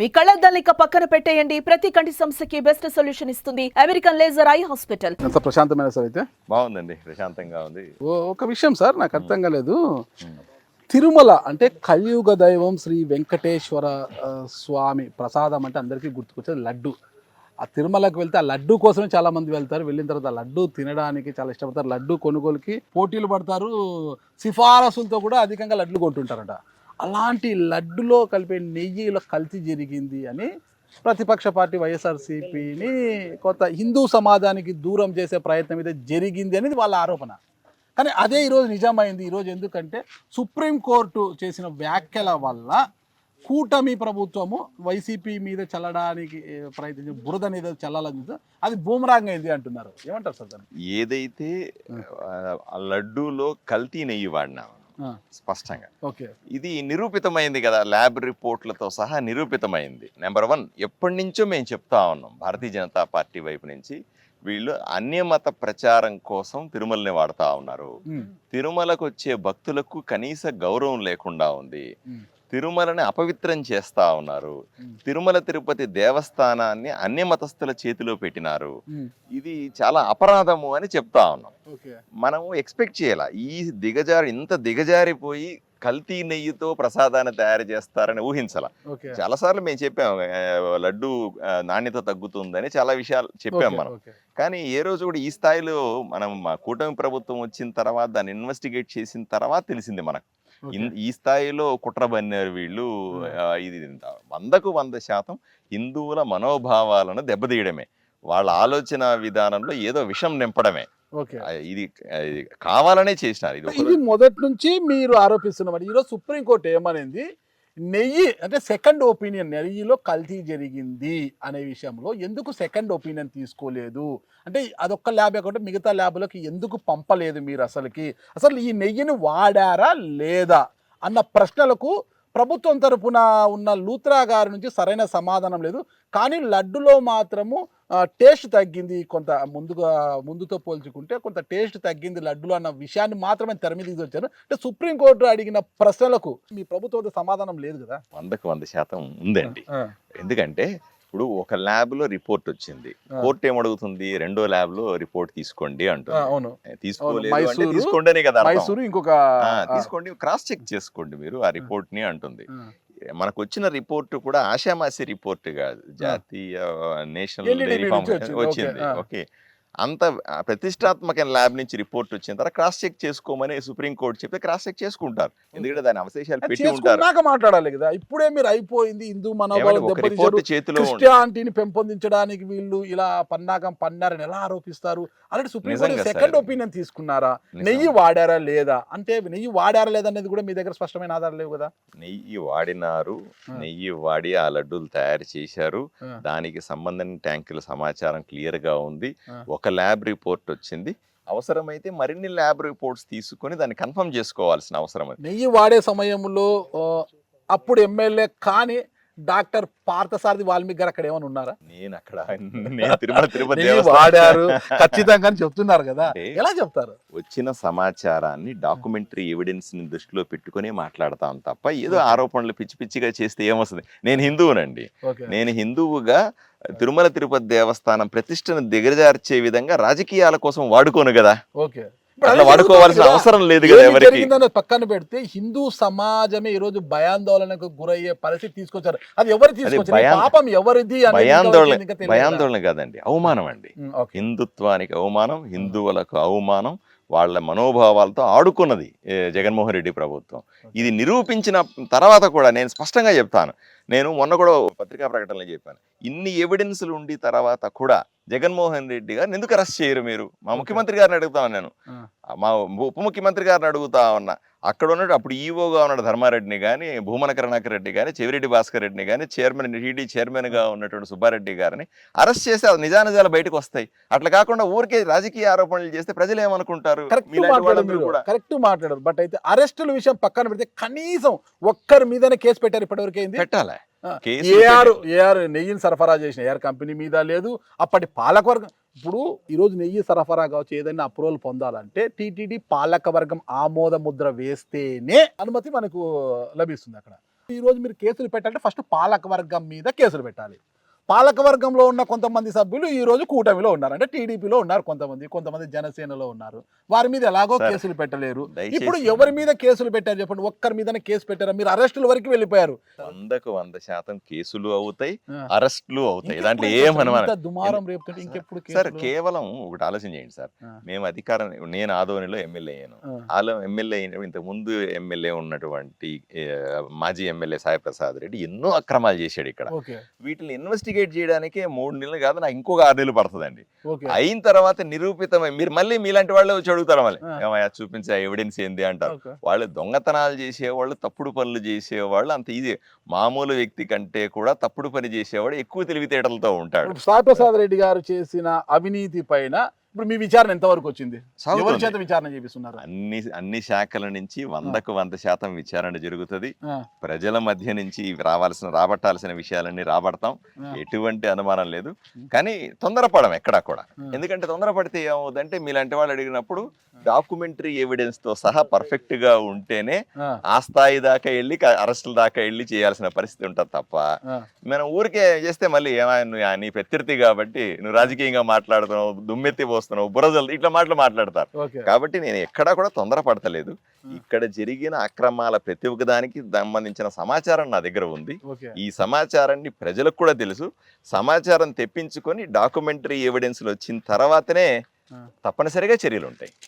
మీ కళ్ళద్దాలిక పక్కన పెట్టేయండి. ప్రతి కంటి సమస్యకి బెస్ట్ సొల్యూషన్ ఇస్తుంది అమెరికన్ లేజర్ ఐ హాస్పిటల్ ఎంత ప్రశాంతమైన సార్ అయితే? బాగుందండి. ప్రశాంతంగా ఉంది. ఓ- ఒక విషయం సార్ నాకు అర్థం కాలేదు. తిరుమల అంటే కలియుగ దైవం శ్రీ వెంకటేశ్వర స్వామి ప్రసాదం అంటే అందరికీ గుర్తుకొచ్చేది లడ్డు. ఆ తిరుమలకు వెళ్తే ఆ లడ్డు కోసమే చాలా మంది వెళ్తారు. వెళ్ళిన తర్వాత ఆ లడ్డు తినడానికి చాలా ఇష్టపడతారు. లడ్డు కొనుగోలుకి పోటీలు పడతారు. సిఫారసులతో కూడా అధికంగా లడ్లు కొంటుంటారట. అలాంటి లడ్డులో కలిపే నెయ్యిలో కల్తీ జరిగింది అని ప్రతిపక్ష పార్టీ వైఎస్ఆర్సీపీని కొంత హిందూ సమాజానికి దూరం చేసే ప్రయత్నం అయితే జరిగింది అనేది వాళ్ళ ఆరోపణ. కానీ అదే ఈరోజు నిజమైంది. ఈరోజు ఎందుకంటే సుప్రీంకోర్టు చేసిన వ్యాఖ్యల వల్ల కూటమి ప్రభుత్వము వైసీపీ మీద చల్లడానికి ప్రయత్నించిన బురద మీద చల్లాలని అది బూమరాంగ్ అయింది అంటున్నారు. ఏమంటారు సార్ ఏదైతే ఆ, లడ్డూలో కల్తీ నెయ్యి వాడినా స్పష్టంగా. ఇది నిరూపితమైంది కదా ల్యాబ్ రిపోర్ట్లతో సహా నిరూపితమైంది. నెంబర్ వన్ ఎప్పటి నుంచో మేము చెప్తా ఉన్నాం భారతీయ జనతా పార్టీ వైపు నుంచి వీళ్ళు అన్యమత ప్రచారం కోసం తిరుమలని వాడుతా ఉన్నారు. తిరుమలకు వచ్చే భక్తులకు కనీస గౌరవం లేకుండా ఉంది. తిరుమలని అపవిత్రం చేస్తా ఉన్నారు. తిరుమల తిరుపతి దేవస్థానాన్ని అన్య మతస్థుల చేతిలో పెట్టినారు. ఇది చాలా అపరాధము అని చెప్తా ఉన్నాం. ఓకే. మనం ఎక్స్పెక్ట్ చేయాల? ఈ దిగజారి ఇంత దిగజారిపోయి కల్తీ నెయ్యితో ప్రసాదాన్ని తయారు చేస్తారని ఊహించాల? చాలాసార్లు మేము చెప్పాం ఆ, లడ్డు నాణ్యత తగ్గుతుందని చాలా విషయాలు చెప్పాం ఓకే, మనం. కానీ ఏ రోజు కూడా ఈ స్థాయిలో మనం మా కూటమి ప్రభుత్వం వచ్చిన తర్వాత దాన్ని ఇన్వెస్టిగేట్ చేసిన తర్వాత తెలిసింది మనకు. ఈ స్థాయిలో కుట్ర బన్నారు వీళ్ళు ఇది వందకు వంద శాతం హిందువుల మనోభావాలను దెబ్బతీయడమే. వాళ్ళ ఆలోచన విధానంలో ఏదో విషం నింపడమే. ఇది కావాలనే చేసినారు. ఇది మొదటి నుంచి మీరు ఆరోపిస్తున్నమాట ఈరోజు సుప్రీంకోర్టు ఏమనింది? నెయ్యి అంటే సెకండ్ ఒపీనియన్ నెయ్యిలో కల్తీ జరిగింది అనే విషయంలో ఎందుకు సెకండ్ ఒపీనియన్ తీసుకోలేదు? అంటే అదొక్క ల్యాబ్ కాకుండా మిగతా ల్యాబ్లోకి ఎందుకు పంపలేదు మీరు అసలుకి? అసలు ఈ నెయ్యిని వాడారా లేదా? అన్న ప్రశ్నలకు ప్రభుత్వం తరపున ఉన్న లూత్రా గారి నుంచి సరైన సమాధానం లేదు. కానీ లడ్డులో మాత్రము టేస్ట్ తగ్గింది కొంత ముందుగా ముందుతో పోల్చుకుంటే కొంత టేస్ట్ తగ్గింది లడ్డులో అన్న విషయాన్ని మాత్రమే తెర మీద తీసుకొచ్చారు. అంటే సుప్రీంకోర్టు అడిగిన ప్రశ్నలకు మీ ప్రభుత్వం సమాధానం లేదు కదా? వందకు వంద శాతం ఉందండి. ఎందుకంటే ఇప్పుడు ఒక ల్యాబ్లో రిపోర్ట్ వచ్చింది. కోర్టు ఏమడుగుతుంది? రెండో ల్యాబ్లో రిపోర్ట్ తీసుకోండి అంటుంది. తీసుకోలేదు అంటే తీసుకోండి కదా. మైసూరు ఇంకొక తీసుకోండి క్రాస్ చెక్ చేసుకోండి మీరు ఆ రిపోర్ట్ని అంటుంది. మనకు వచ్చిన రిపోర్ట్ కూడా ఆషామాసి రిపోర్ట్ కాదు. జాతీయ నేషనల్ వచ్చింది. ఓకే. అంత ఆ, ప్రతిష్టాత్మక ల్యాబ్ నుంచి రిపోర్ట్ వచ్చిన తర్వాత క్రాస్ చెక్ చేసుకోమని సుప్రీం కోర్టు చెప్తే క్రాస్ చెక్ చేసుకుంటారు ఎందుకంటే దాని అవశేషాలు పెట్టి ఉంటారు మాట్లాడాలి కదా ఇప్పుడే మీరు అయిపోయింది హిందూ మనోభావం చేతిలో. క్రిస్టియానిటీని పెంపొందించడానికి వీళ్ళు ఇలా పన్నాగం పన్నారని ఎలా ఆరోపిస్తారు అలాంటి సుప్రీంకోర్టు సెకండ్. ఒపీనియన్ తీసుకున్నారా. నెయ్యి వాడారా లేదా అంటే నెయ్యి వాడారా లేదా అనేది కూడా మీ దగ్గర స్పష్టమైన ఆధారం లేవు కదా నెయ్యి వాడినారు. నెయ్యి వాడి ఆ లడ్డూలు తయారు చేశారు. దానికి సంబంధించిన ట్యాంకుల సమాచారం క్లియర్గా ఉంది. ఒక ల్యాబ్ రిపోర్ట్ వచ్చింది. అవసరమైతే మరిన్ని ల్యాబ్ రిపోర్ట్స్ తీసుకొని దాన్ని కన్ఫర్మ్ చేసుకోవాల్సిన అవసరం నెయ్యి వాడే సమయంలో అప్పుడు ఎమ్మెల్యే కానీ డాక్టర్ పార్థసారథి వాల్మీకి గారు అక్కడ ఏమైనా ఉన్నారా? నేను అక్కడ నేను తిరుమల తిరుపతి వాడారు. ఖచ్చితంగా చెప్తున్నారు కదా. ఎలా చెప్తారు? వచ్చిన సమాచారాన్ని డాక్యుమెంటరీ ఎవిడెన్స్ని దృష్టిలో పెట్టుకొని మాట్లాడతాం తప్ప ఏదో ఆరోపణలు పిచ్చి పిచ్చిగా చేస్తే ఏమొస్తుంది? నేను హిందువునండి. నేను హిందువుగా తిరుమల తిరుపతి దేవస్థానం ప్రతిష్టను దిగజార్చే విధంగా రాజకీయాల కోసం వాడుకోను కదా. ఓకే. అట్లా వాడుకోవాల్సిన అవసరం లేదు కదా ఎవరికి? పక్కన పెడితే హిందూ సమాజమే ఈ రోజు భయాందోళనకు గురయ్యే పరిస్థితి తీసుకొచ్చారు. అది ఎవరు తీసుకొచ్చారు పాపం ఎవరిది భయాందోళన? భయాందోళన కాదండి అవమానం అండి. హిందుత్వానికి అవమానం హిందువులకు అవమానం వాళ్ళ మనోభావాలతో ఆడుకున్నది జగన్మోహన్ రెడ్డి ప్రభుత్వం. ఇది నిరూపించిన తర్వాత కూడా నేను స్పష్టంగా చెప్తాను. నేను మొన్న కూడా పత్రికా ప్రకటనలో చెప్పాను. ఇన్ని ఎవిడెన్స్లు ఉండి తర్వాత కూడా జగన్మోహన్ రెడ్డి గారిని ఎందుకు అరెస్ట్ చేయరు మీరు? మా ముఖ్యమంత్రి గారిని అడుగుతాను నేను ఆ. మా ఉప ముఖ్యమంత్రి గారిని అడుగుతా ఉన్నా. అక్కడ ఉన్నట్టు అప్పుడు ఈవోగా ఉన్నాడు ధర్మారెడ్డిని కానీ భూమన కరుణాకర్ రెడ్డి కానీ చెవిరెడ్డి భాస్కర్ రెడ్డిని కానీ చైర్మన్ టీడీ చైర్మన్గా ఉన్నటువంటి సుబ్బారెడ్డి గారిని అరెస్ట్ చేస్తే అది నిజానిజాలు బయటకు వస్తాయి. అట్లా కాకుండా ఊరికే రాజకీయ ఆరోపణలు చేస్తే ప్రజలు ఏమనుకుంటారు? కరెక్ట్ మాట్లాడారు బట్ అయితే అరెస్టుల విషయం పక్కన పెడితే కనీసం ఒక్కరి మీదనే కేసు పెట్టారు ఇప్పటివరకు పెట్టాలి? ఏఆర్. ఏఆర్ నెయ్యిని సరఫరా చేసిన ఏఆర్ కంపెనీ మీద లేదు అప్పటి పాలకవర్గం ఇప్పుడు ఈరోజు నెయ్యి సరఫరా కావచ్చు ఏదైనా అప్రూవల్ పొందాలంటే టీటీడీ పాలకవర్గం ఆమోద ముద్ర వేస్తేనే అనుమతి మనకు లభిస్తుంది అక్కడ ఈ రోజు మీరు కేసులు పెట్టాలంటే ఫస్ట్ పాలక వర్గం మీద కేసులు పెట్టాలి పాలక వర్గంలో ఉన్న కొంతమంది సభ్యులు ఈ రోజు కూటమిలో ఉన్నారు. అంటే టీడీపీలో ఉన్నారు కొంతమంది. కొంతమంది జనసేనలో ఉన్నారు. వారి మీద ఎలాగో కేసులు పెట్టలేరు. ఇప్పుడు ఎవరి మీద కేసులు పెట్టారు చెప్పండి. ఒక్కరి మీదనే కేసు పెట్టారా? మీరు అరెస్టుల వరకు వెళ్ళిపోయారు. వందకు వంద శాతం కేసులు అవుతాయి. అరెస్టులు అవుతాయి. దాంట్లో ఇంత ఏం అనుమానం దుమారం రేపుతుంటే ఇంకెప్పుడు సార్? కేవలం ఒకటి ఆలోచన చేయండి సార్. మేము అధికారం నేను ఆదోనిలో ఎమ్మెల్యే అయ్యాను. ఆలో ఎమ్మెల్యే అయిన ఇంతకు ముందు ఎమ్మెల్యే ఉన్నటువంటి మాజీ ఎమ్మెల్యే సాయి ప్రసాద్ రెడ్డి ఎన్నో అక్రమాలు చేశాడు ఇక్కడ. వీటిని ఇన్వెస్టిగేట్ చేయడానికే మూడు నెలలు కాదు నాకు ఇంకొక ఆరు నెలలు పడుతుందండి. అయిన తర్వాత నిరూపితమై మీరు మళ్ళీ మీలాంటి వాళ్ళు వచ్చి అడుగుతారు మళ్ళీ. ఏమయ్యా చూపించే ఎవిడెన్స్ ఏంది అంటారు. వాళ్ళు దొంగతనాలు చేసేవాళ్ళు తప్పుడు పనులు చేసేవాళ్ళు అంత ఈజీ మామూలు వ్యక్తి కంటే కూడా తప్పుడు పని చేసేవాడు ఎక్కువ తెలివితేటలతో ఉంటాడు. సాయి ప్రసాద్ రెడ్డి గారు చేసిన అవినీతి పైన ఇప్పుడు మీ విచారణ ఎంతవరకు వచ్చింది. ఎవరి చేత విచారణ చేపిస్తున్నారు? అన్ని అన్ని శాఖల నుంచి వందకు వంద శాతం విచారణ జరుగుతుంది. ప్రజల మధ్య నుంచి రావాల్సిన రాబట్టాల్సిన విషయాలన్నీ రాబడతాం. ఎటువంటి అనుమానం లేదు. కానీ తొందరపడం ఎక్కడా కూడా. ఎందుకంటే తొందరపడితే ఏమవుతుందంటే మీలాంటి వాళ్ళు అడిగినప్పుడు డాక్యుమెంటరీ ఎవిడెన్స్తో సహా పర్ఫెక్ట్గా ఉంటేనే ఆ, స్థాయి దాకా వెళ్ళి అరెస్టుల దాకా వెళ్ళి చేయాల్సిన పరిస్థితి ఉంటుంది తప్ప. మనం ఊరికే చేస్తే మళ్ళీ ఏమైనా నీ ప్రత్యర్థి కాబట్టి నువ్వు రాజకీయంగా మాట్లాడుతున్నావు దుమ్మెత్తి పోస్తున్నావు బురదలు ఇట్లా మాటలు మాట్లాడతారు. కాబట్టి నేను ఎక్కడా కూడా తొందరపడతలేదు. ఇక్కడ జరిగిన అక్రమాల ప్రతి ఒక్క దానికి సంబంధించిన సమాచారం నా దగ్గర ఉంది. ఈ సమాచారాన్ని ప్రజలకు కూడా తెలుసు. సమాచారం తెప్పించుకొని డాక్యుమెంటరీ ఎవిడెన్స్లు వచ్చిన తర్వాతనే. తప్పనిసరిగా చర్యలు ఉంటాయి.